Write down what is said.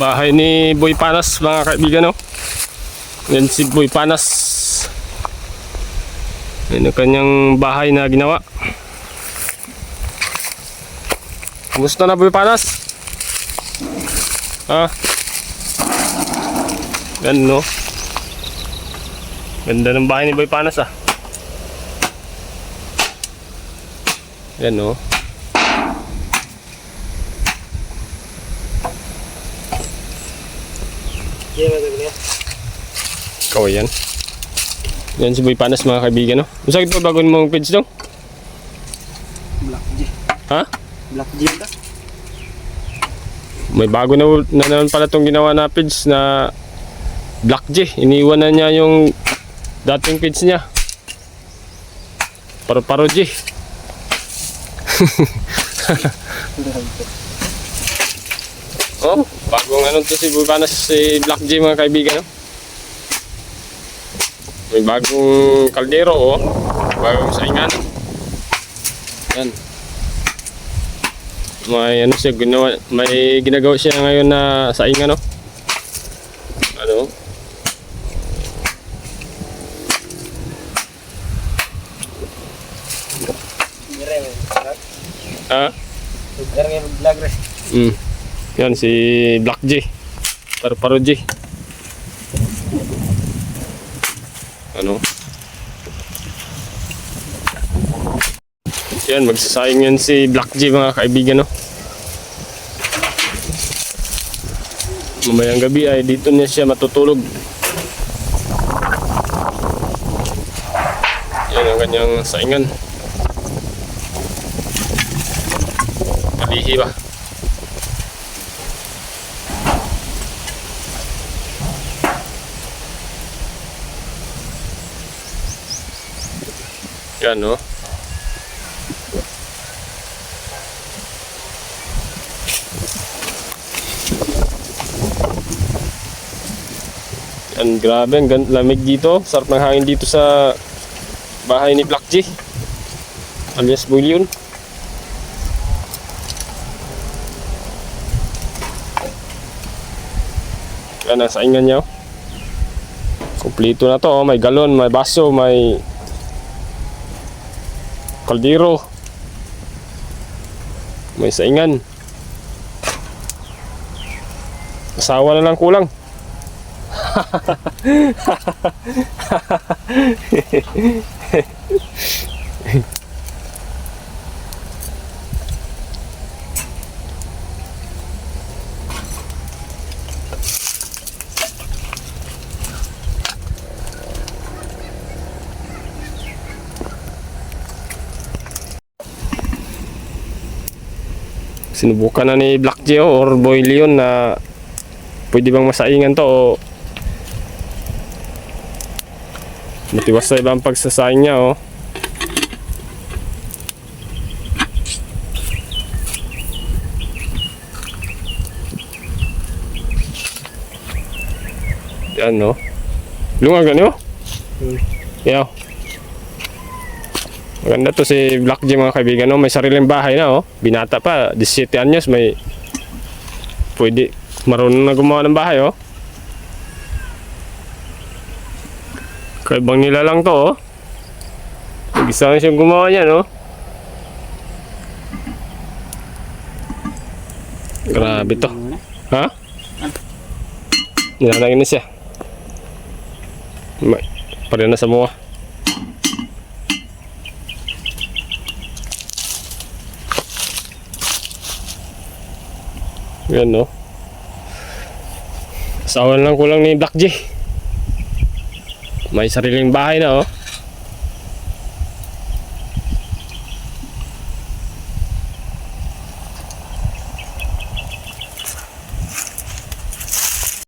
Bahay ni Boy Panas mga kaibigan no. Yan si Boy Panas. Yan ang kanyang bahay na ginawa. Kumusta na Boy Panas? Ha? Yan no. Ganda ng bahay ni Boy Panas ah. Yan no. Ikaw yan. Yan si Boy Panas mga kaibigan no. Masakit pa bago mong page dong? Black G. Ha? Black G ka? May bago na, na naman pala itong ginawa na page na Black J. Iniwan na niya yung dating page niya. Paro-paro J. oh, bagong ano to si Bukanas si Black J mga kaibigan. No? May bagong kaldero oh. Bagong saingan. Yan. May ano siya ginawa, may ginagawa siya ngayon na saingan no. Ano? Mo. Ah, Dire nga rin. mm. Yan si Black J. Paro-paro J. Ano? Yan, magsasayang yan si Black J mga kaibigan, no? Mamayang gabi ay dito niya siya matutulog. Yan ang kanyang saingan. Malihi ba? Yan, no? Yan, grabe, ang lamig dito. Sarap ng hangin dito sa bahay ni Black G. Alias Bullion. Yan ang saingan niya. oh. Kompleto na to. oh. May galon, may baso, may kaldero. May saingan. Asawa na lang kulang. Sinubukan na ni Black Geo or Boy Leon na pwede bang masaingan to o matiwas sa ibang pagsasaing niya oh. Yan no. Lunga gani oh. Yaw. Maganda to si Black J mga kaibigan no. May sariling bahay na oh. Binata pa, 17 anyos may pwede marunong na gumawa ng bahay oh. Kaibang nila lang to oh. Isa na siyang gumawa niyan oh. Grabe to. Ha? Nilalagyan na siya. Pare na sa mga. Yan no. Asawa lang kulang ni Black J. May sariling bahay na oh.